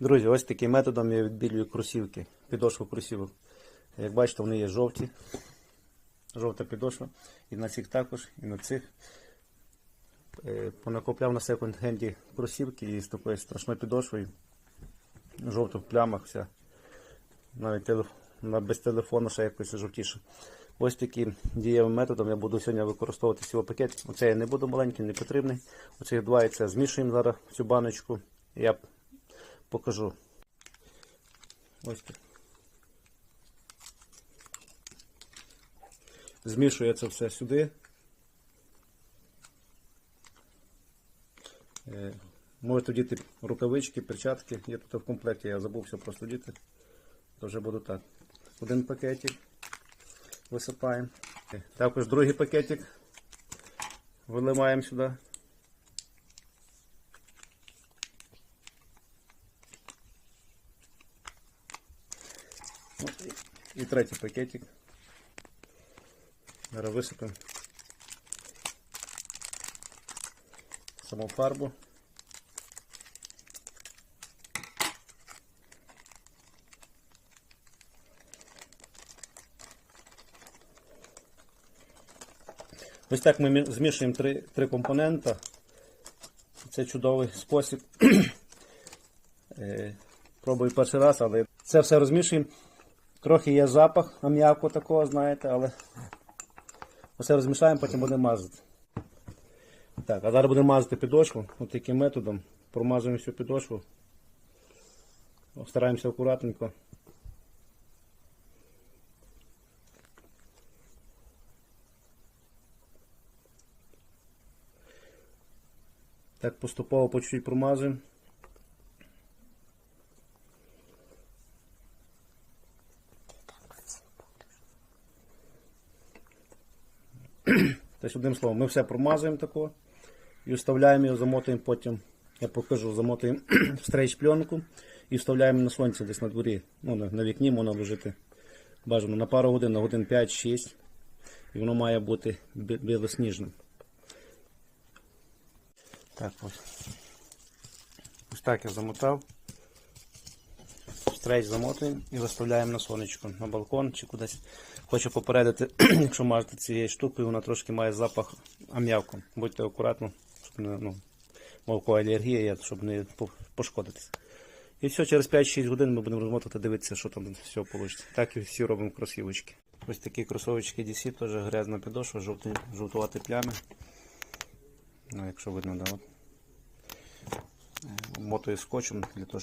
Друзі, ось таким методом я відбілюю кросівки, підошву кросівок. Як бачите, вони є жовті. Жовта підошва. І на цих також, і на цих. Е, Понакопляв на секонд-хенді кросівки і з такою страшною підошвою. Жовто в плямах вся. Навіть телеф... без телефону ще якось жовтіше. Ось таким дієвим методом я буду сьогодні використовувати цього пакет. Оце я не буду маленький, не потрібний. Оцих два яйця змішуємо зараз цю баночку. Я покажу. Ось так. Змішую це все сюди. Е, Можете вдіти рукавички, перчатки. Є тут в комплекті, я забувся просто діти. То вже буду так. Один пакетик висипаємо. Е, Також другий пакетик виливаємо сюди. І, третій пакетик. Зараз висипемо саму фарбу. Ось так ми змішуємо три, три компонента. Це чудовий спосіб. Е, Пробую перший раз, але це все розмішуємо. Трохи є запах ам'яку такого, знаєте, але все розмішаємо, потім будемо мазати. Так, а зараз будемо мазати підошву. Ось таким методом. Промазуємо всю підошву. Стараємося акуратненько. Так поступово по чуть-чуть промазуємо. Тобто, одним словом, ми все промазуємо тако і вставляємо його, замотуємо потім. Я покажу, замотуємо в стрейч пленку і вставляємо на сонце десь на дворі. Ну, на, на вікні можна лежити. Бажано на пару годин, на годин 5-6. І воно має бути білосніжним. Так ось. Ось так я замотав. Стрейч замотуємо і виставляємо на сонечко, на балкон чи кудись. Хочу попередити, якщо мажете цією штукою, вона трошки має запах ам'яку. Будьте акуратно, щоб не, ну, мовкова алергія є, щоб не по- пошкодитись. І все, через 5-6 годин ми будемо розмотувати, дивитися, що там цього вийде. Так і всі робимо кросівочки. Ось такі кросовочки DC, теж грязна підошва, жовті, жовтувати плями. Ну, якщо видно, да, от. Е, Мотою скотчем для того,